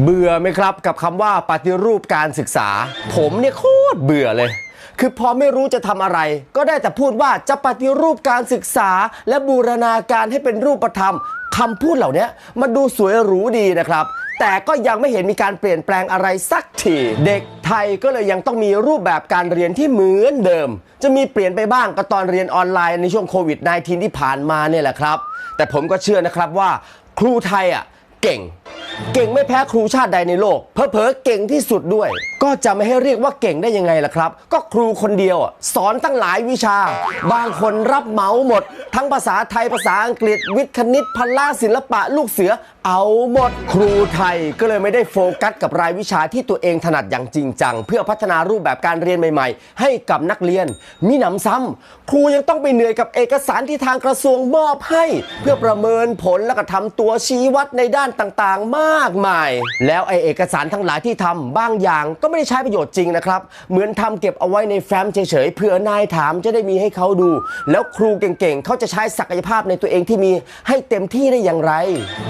เบื่อไหมครับกับคำว่าปฏิรูปการศึกษา ผมเนี่ยโคตรเบื่อเลย คือพอไม่รู้จะทำอะไร ก็ได้แต่พูดว่าจะปฏิรูปการศึกษา และบูรณาการให้เป็นรูปธรรมคำพูดเหล่านี้มันดูสวยหรูดีนะครับ แต่ก็ยังไม่เห็นมีการเปลี่ยนแปลงอะไรสักทีเด็กไทยก็เลยยังต้องมีรูปแบบการเรียนที่เหมือนเดิม จะมีเปลี่ยนไปบ้างก็ตอนเรียนออนไลน์ในช่วงโควิด -19 ที่ผ่านมาเนี่ยแหละครับ แต่ผมก็เชื่อนะครับว่า ครูไทยอะเก่ง เก่งไม่แพ้ครูชาติใดในโลก เพอเพอเก่งที่สุดด้วย ก็จะไม่ให้เรียกว่าเก่งได้ยังไงล่ะครับ ก็ครูคนเดียวสอนตั้งหลายวิชา บางคนรับเหมาหมด ทั้งภาษาไทยภาษาอังกฤษ วิทย์คณิตพละศิลปะลูกเสือเอาหมดครูไทยก็เลยไม่ได้โฟกัสกับรายวิชาที่ตัวเองถนัดอย่างจริงจัง เพื่อพัฒนารูปแบบการเรียนใหม่ๆ ให้กับนักเรียน มีหนำซ้ำครูยังต้องไปเหนื่อยกับเอกสารที่ทางกระทรวงมอบให้ เพื่อประเมินผลแล้วก็ทำตัวชี้วัดในด้านต่างๆ มากมาย แล้วไอเอกสารทั้งหลายที่ทำบางอย่างก็ไม่ได้ใช้ประโยชน์จริงนะครับ เหมือนทำเก็บเอาไว้ในแฟ้มเฉยๆเผื่อนายถามจะได้มีให้เขาดู แล้วครูเก่งๆเขาจะใช้ศักยภาพในตัวเองที่มีให้เต็มที่ได้อย่างไร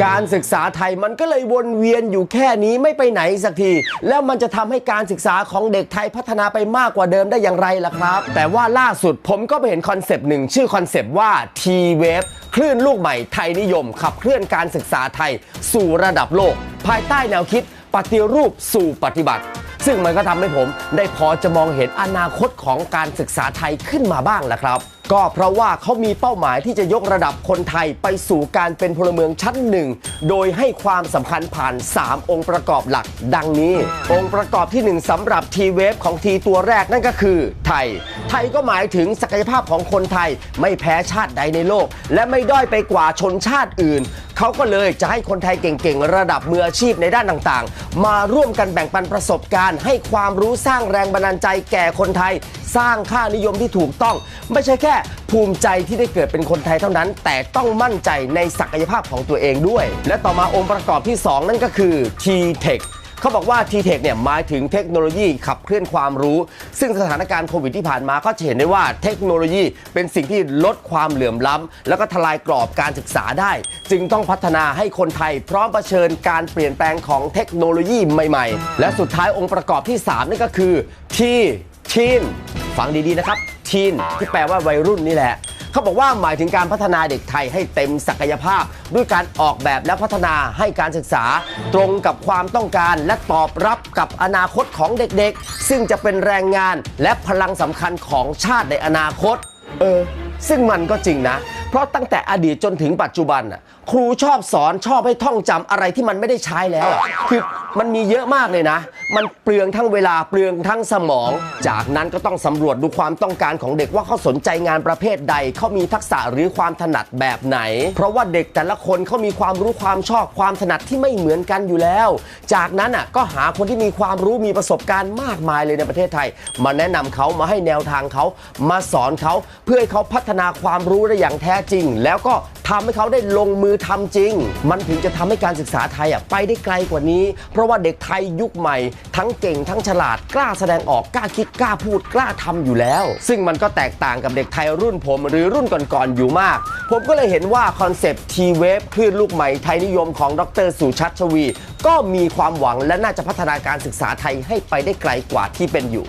การศึกกษาไทยมันก็เลยวนเวียนอยู่แค่นี้ไม่ไปไหนสักที แล้วมันจะทำให้การศึกษาของเด็กไทยพัฒนาไปมากกว่าเดิมได้อย่างไรล่ะครับ แต่ว่าล่าสุดผมก็ไปเห็นคอนเซปต์หนึ่งชื่อคอนเซปต์ว่า T-Wave คลื่นลูกใหม่ไทยนิยม ขับเคลื่อนการศึกษาไทย สู่ระดับโลก ภายใต้แนวคิด ปฏิรูปสู่ปฏิบัติ ซึ่งมันก็ทำให้ผมได้พอจะมองเห็นอนาคตของการศึกษาไทยขึ้นมาบ้างแล้วครับก็เพราะว่าเขามีเป้าหมายที่จะยกระดับคนไทยไปสู่การเป็นพลเมืองชั้นหนึ่ง โดยให้ความสำคัญผ่าน 3 องค์ประกอบหลัก ดังนี้ องค์ประกอบที่ 1สำหรับ T Wave ของ T ตัวแรกนั่นก็คือ ไทย ไทยก็หมายถึงศักยภาพของคนไทยไม่แพ้ชาติใดในโลก และไม่ด้อยไปกว่าชนชาติอื่น เขาก็เลยจะให้คนไทยเก่งๆ ระดับมืออาชีพในด้านต่างๆ มาร่วมกันแบ่งปันประสบการณ์ ให้ความรู้สร้างแรงบันดาลใจแก่คนไทย สร้างค่านิยมที่ถูกต้อง ไม่ใช่แค่ภูมิใจที่ได้เกิดเป็นคนไทยเท่านั้น แต่ต้องมั่นใจในศักยภาพของตัวเองด้วย และต่อมาองค์ประกอบที่ 2 นั่นก็คือ T-Tech เขาบอกว่า T-Tech เนี่ยหมายถึงเทคโนโลยีขับเคลื่อนความรู้ ซึ่งสถานการณ์โควิดที่ผ่านมาก็จะเห็นได้ว่าเทคโนโลยีเป็นสิ่งที่ลดความเหลื่อมล้ำแล้วก็ทลายกรอบการศึกษาได้ จึงต้องพัฒนาให้คนไทยพร้อมเผชิญการเปลี่ยนแปลงของเทคโนโลยีใหม่ ๆ และสุดท้ายองค์ประกอบที่ 3 นั่นก็คือ T ทีน ฟังดีๆนะครับทีนที่แปลว่าวัยรุ่นนี่แหละเขาบอกว่าหมายถึงการพัฒนาเด็กไทยให้เต็มศักยภาพ ด้วยการออกแบบและพัฒนาให้การศึกษา ตรงกับความต้องการและตอบรับกับอนาคตของเด็กๆ ซึ่งจะเป็นแรงงานและพลังสำคัญของชาติในอนาคต เออ ซึ่งมันก็จริงนะ เพราะตั้งแต่อดีตจนถึงปัจจุบันครูชอบสอนชอบให้ท่องจำอะไรที่มันไม่ได้ใช้แล้วคือ มันมีเยอะมากเลยนะ มันเปลืองทั้งเวลาเปลืองทั้งสมอง จากนั้นก็ต้องสำรวจดูความต้องการของเด็กว่าเขาสนใจงานประเภทใดเขามีทักษะหรือความถนัดแบบไหน เพราะว่าเด็กแต่ละคนเขามีความรู้ความชอบความถนัดที่ไม่เหมือนกันอยู่แล้ว จากนั้นอะก็หาคนที่มีความรู้มีประสบการณ์มากมายเลยในประเทศไทย มาแนะนำเขามาให้แนวทางเขามาสอนเขาเพื่อให้เขาพัฒนาความรู้ได้อย่างแท้จริง แล้วก็ ทำให้เขาได้ลงมือทำจริง มันถึงจะทำให้การศึกษาไทยอะไปได้ไกลกว่านี้ เพราะว่าเด็กไทยยุคใหม่ ทั้งเก่งทั้งฉลาดกล้าแสดงออกกล้าคิดกล้าพูดกล้าทำอยู่แล้ว ซึ่งมันก็แตกต่างกับเด็กไทยรุ่นผม หรือรุ่นก่อนๆอยู่มาก ผมก็เลยเห็นว่าคอนเซปต์ T-Wave คลื่นลูกใหม่ไทยนิยมของดรสุชัชวี ก็มีความหวังและน่าจะพัฒนาการศึกษาไทยให้ไปได้ไกลกว่าที่เป็นอยู่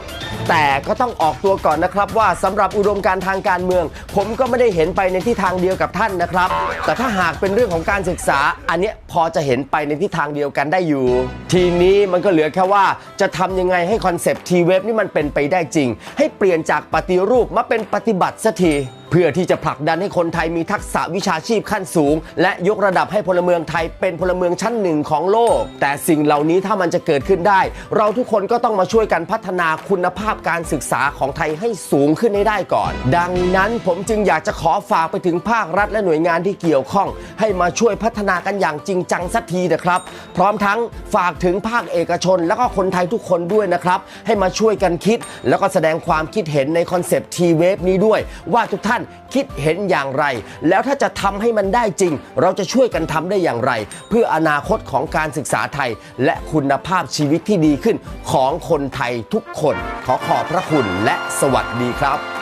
แต่ก็ต้องออกตัวก่อนนะครับว่าสำหรับอุดมการณ์ทางการเมือง ผมก็ไม่ได้เห็นไปในทิศทางเดียวกับท่านนะครับ แต่ถ้าหากเป็นเรื่องของการศึกษา อันเนี้ยพอจะเห็นไปในทิศทางเดียวกันได้อยู่ ทีนี้มันก็เหลือแค่ว่าจะทำยังไงให้คอนเซปต์ทีเว็บนี่มันเป็นไปได้จริง ให้เปลี่ยนจากปฏิรูปมาเป็นปฏิบัติสักที เพื่อที่จะผลักดันให้คนไทยมีทักษะวิชาชีพขั้นสูง และยกระดับให้พลเมืองไทยเป็นพลเมืองชั้นหนึ่งของโลก แต่สิ่งเหล่านี้ถ้ามันจะเกิดขึ้นได้ เราทุกคนก็ต้องมาช่วยกันพัฒนาคุณภาพการศึกษาของไทยให้สูงขึ้นให้ได้ก่อน ดังนั้นผมจึงอยากจะขอฝากไปถึงภาครัฐและหน่วยงานที่เกี่ยวข้อง ให้มาช่วยพัฒนากันอย่างจริงจังสักทีนะครับ พร้อมทั้งฝากถึงภาคเอกชน แล้วก็คนไทยทุกคนด้วยนะครับให้มาช่วยกันคิด แล้วก็แสดงความคิดเห็นในคอนเซปต์ทีเวฟนี้ด้วย ว่าทุกท่านคิดเห็นอย่างไร แล้วถ้าจะทำให้มันได้จริง เราจะช่วยกันทำได้อย่างไร เพื่ออนาคตของการศึกษาไทย และคุณภาพชีวิตที่ดีขึ้นของคนไทยทุกคน ขอขอบพระคุณและสวัสดีครับ